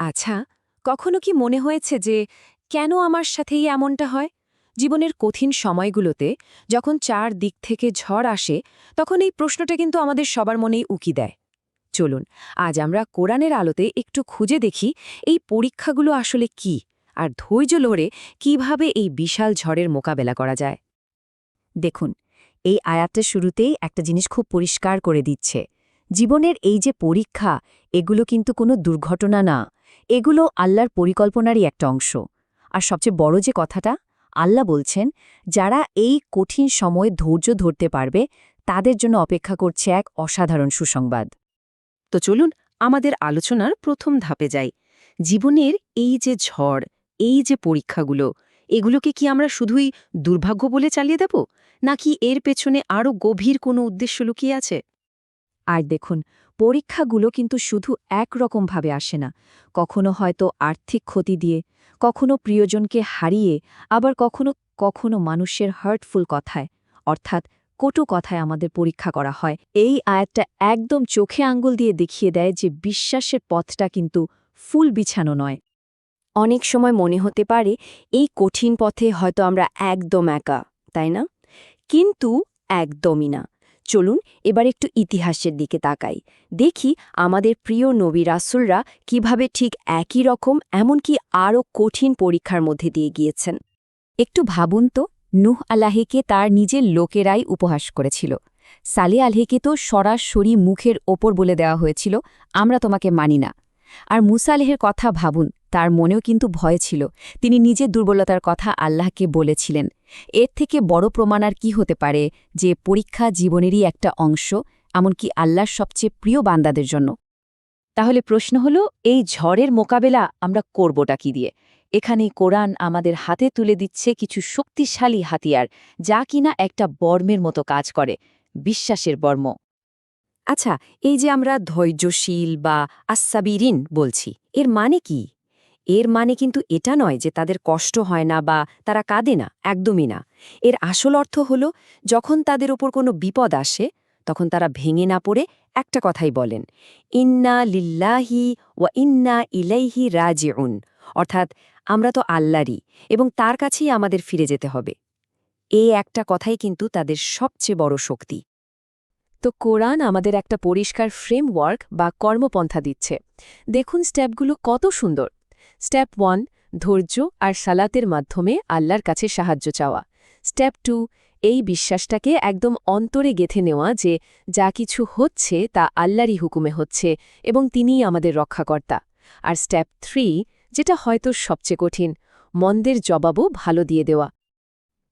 আচ্ছা কখনো কি মনে হয়েছে যে কেন আমার সাথেই এমনটা হয়? জীবনের কঠিন সময়গুলোতে যখন চার দিক থেকে ঝড় আসে, তখন এই প্রশ্নটা কিন্তু আমাদের সবার মনেই উকি দেয়। চলুন, আজ আমরা কোরআনের আলোতে একটু খুঁজে দেখি এই পরীক্ষাগুলো আসলে কি আর ধৈর্য লড়ে কীভাবে এই বিশাল ঝড়ের মোকাবেলা করা যায়। দেখুন, এই আয়াতটা শুরুতেই একটা জিনিস খুব পরিষ্কার করে দিচ্ছে। জীবনের এই যে পরীক্ষা, এগুলো কিন্তু কোনো দুর্ঘটনা না। এগুলো আল্লাহর পরিকল্পনারই একটা অংশ। আর সবচেয়ে বড় যে কথাটা, আল্লাহ বলছেন, যারা এই কঠিন সময় ধৈর্য ধরতে পারবে, তাদের জন্য অপেক্ষা করছে এক অসাধারণ সুসংবাদ। তো চলুন আমাদের আলোচনার প্রথম ধাপে যাই। জীবনের এই যে ঝড়, এই যে পরীক্ষাগুলো, এগুলোকে কি আমরা শুধুই দুর্ভাগ্য বলে চালিয়ে দেব? নাকি এর পেছনে আরও গভীর কোনো উদ্দেশ্য লুকিয়ে আছে? আর দেখুন পরীক্ষাগুলো কিন্তু শুধু একরকমভাবে আসে না। কখনো হয়তো আর্থিক ক্ষতি দিয়ে, কখনো প্রিয়জনকে হারিয়ে, আবার কখনো কখনো মানুষের হার্টফুল কথায়, অর্থাৎ কটু কথায় আমাদের পরীক্ষা করা হয়। এই আয়াতটা একদম চোখে আঙ্গুল দিয়ে দেখিয়ে দেয় যে বিশ্বাসের পথটা কিন্তু ফুল বিছানো নয়। অনেক সময় মনে হতে পারে এই কঠিন পথে হয়তো আমরা একদম একা, তাই না? কিন্তু একদমই না। চলুন এবার একটু ইতিহাসের দিকে তাকাই। দেখি আমাদের প্রিয় নবী রাসুলরা কীভাবে ঠিক একই রকম, এমনকি আরও কঠিন পরীক্ষার মধ্যে দিয়ে গিয়েছেন। একটু ভাবুন তো, নুহ আল্লাহিকে তার নিজের লোকেরাই উপহাস করেছিল। সালে আলহিকে তো সরাসরি মুখের ওপর বলে দেওয়া হয়েছিল, আমরা তোমাকে মানি না। আর মুসা আলহের কথা ভাবুন তার মনেও কিন্তু ভয় ছিল। তিনি নিজের দুর্বলতার কথা আল্লাহকে বলেছিলেন। এর থেকে বড় প্রমাণ আর কি হতে পারে যে পরীক্ষা জীবনেরই একটা অংশ, এমনকি আল্লাহর সবচেয়ে প্রিয় বান্দাদের জন্য? তাহলে প্রশ্ন হল, এই ঝড়ের মোকাবেলা আমরা করবটা কি দিয়ে? এখানে কোরআন আমাদের হাতে তুলে দিচ্ছে কিছু শক্তিশালী হাতিয়ার, যা কিনা একটা বর্মের মতো কাজ করে, বিশ্বাসের বর্ম। আচ্ছা এই যে আমরা ধৈর্যশীল বা আসাবিরিন বলছি, এর মানে কি? এর মানে কিন্তু এটা নয় যে তাদের কষ্ট হয় না বা তারা কাঁদে না, একদমই না। এর আসল অর্থ হল, যখন তাদের ওপর কোনো বিপদ আসে, তখন তারা ভেঙে না পড়ে একটা কথাই বলেন, ইন্না লিল্লাহি ওয়া ইন্না ইলাইহি রাজিউন। অর্থাৎ, আমরা তো আল্লাহরই এবং তার কাছেই আমাদের ফিরে যেতে হবে। এই একটা কথাই কিন্তু তাদের সবচেয়ে বড় শক্তি। তো কোরআন আমাদের একটা পরিষ্কার ফ্রেমওয়ার্ক বা কর্মপন্থা দিচ্ছে। দেখুন স্টেপগুলো কত সুন্দর। স্টেপ ওয়ান, ধৈর্য আর সালাতের মাধ্যমে আল্লাহর কাছে সাহায্য চাওয়া। স্টেপ টু, এই বিশ্বাসটাকে একদম অন্তরে গেথে নেওয়া যে যা কিছু হচ্ছে তা আল্লাহরই হুকুমে হচ্ছে এবং তিনিই আমাদের রক্ষাকর্তা। আর স্টেপ থ্রি, যেটা হয়তো সবচেয়ে কঠিন, মন্দের জবাবও ভালো দিয়ে দেওয়া।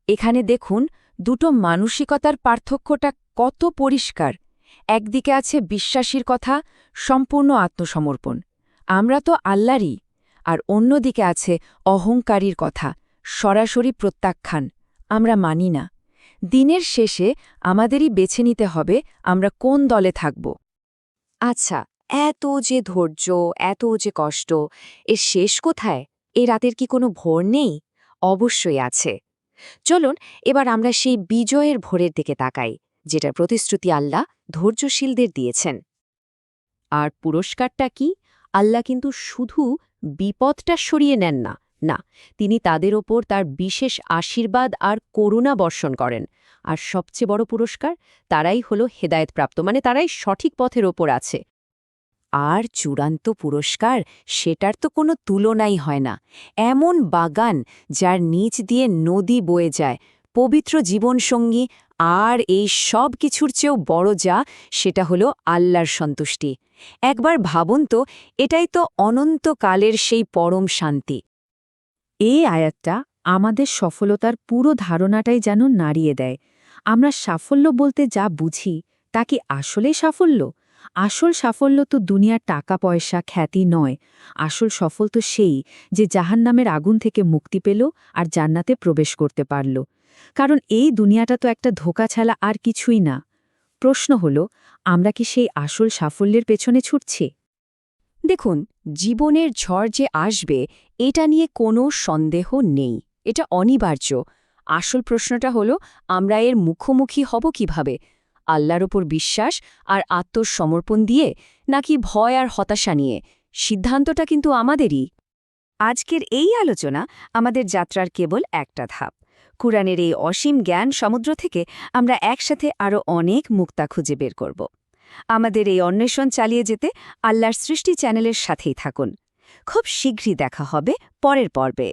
এখানে দেখুন, দুটো মানসিকতার পার্থক্যটা কত পরিষ্কার। একদিকে আছে বিশ্বাসীর কথা, সম্পূর্ণ আত্মসমর্পণ। আমরা তো আল্লাহরই। আর অন্যদিকে আছে অহংকারীর কথা, সরাসরি প্রত্যাখ্যান, আমরা মানি না। দিনের শেষে আমাদেরই বেছে নিতে হবে আমরা কোন দলে থাকব। আচ্ছা এত যে ধৈর্য, এত যে কষ্ট এর শেষ কোথায়? এ রাতের কি কোনো ভোর নেই? অবশ্যই আছে। চলুন, এবার আমরা সেই বিজয়ের ভোরের দিকে তাকাই, যেটার প্রতিশ্রুতি আল্লাহ ধৈর্যশীলদের দিয়েছেন। আর পুরস্কারটা কি? আল্লাহ কিন্তু শুধু বিপদটা সরিয়ে নেন না। না, তিনি তাদের ওপর তার বিশেষ আশীর্বাদ আর করুণা বর্ষণ করেন। আর সবচেয়ে বড় পুরস্কার, তারাই হল হেদায়েতপ্রাপ্ত মানে তারাই সঠিক পথের ওপর আছে। আর চূড়ান্ত পুরস্কার, সেটার তো কোনো তুলনাই হয় না। এমন বাগান, যার নিচ দিয়ে নদী বয়ে যায়, পবিত্র জীবনসঙ্গী আর এই সব কিছুর চেয়েও বড় যা, সেটা হলো আল্লাহর সন্তুষ্টি। একবার ভাবুন তো, এটাই তো অনন্তকালের সেই পরম শান্তি। এই আয়াতটা আমাদের সফলতার পুরো ধারণাটাই যেন নাড়িয়ে দেয়। আমরা সাফল্য বলতে যা বুঝি, তা কি আসলে সাফল্য? আসল সাফল্য তো দুনিয়ার টাকা পয়সা খ্যাতি নয়। আসল সফল তো সেই যে জাহান্নামের আগুন থেকে মুক্তি পেল আর জান্নাতে প্রবেশ করতে পারল। কারণ এই দুনিয়াটা তো একটা ধোকা ছাড়া আর কিছুই না। প্রশ্ন হল, আমরা কি সেই আসল সাফল্যের পেছনে ছুটছি? দেখুন, জীবনের ঝড় যে আসবে, এটা নিয়ে কোনো সন্দেহ নেই। এটা অনিবার্য। আসল প্রশ্নটা হল, আমরা এর মুখোমুখি হব কীভাবে? আল্লাহর ওপর বিশ্বাস আর আত্মসমর্পণ দিয়ে, নাকি ভয় আর হতাশা নিয়ে? সিদ্ধান্তটা কিন্তু আমাদেরই। আজকের এই আলোচনা আমাদের যাত্রার কেবল একটা ধাপ। কুরআনের এই অসীম জ্ঞান সমুদ্র থেকে আমরা একসাথে আরও অনেক মুক্তা খুঁজে বের করব। আমাদের এই অন্বেষণ চালিয়ে যেতে আল্লাহর সৃষ্টি চ্যানেলের সাথেই থাকুন। খুব শীঘ্রই দেখা হবে পরের পর্বে।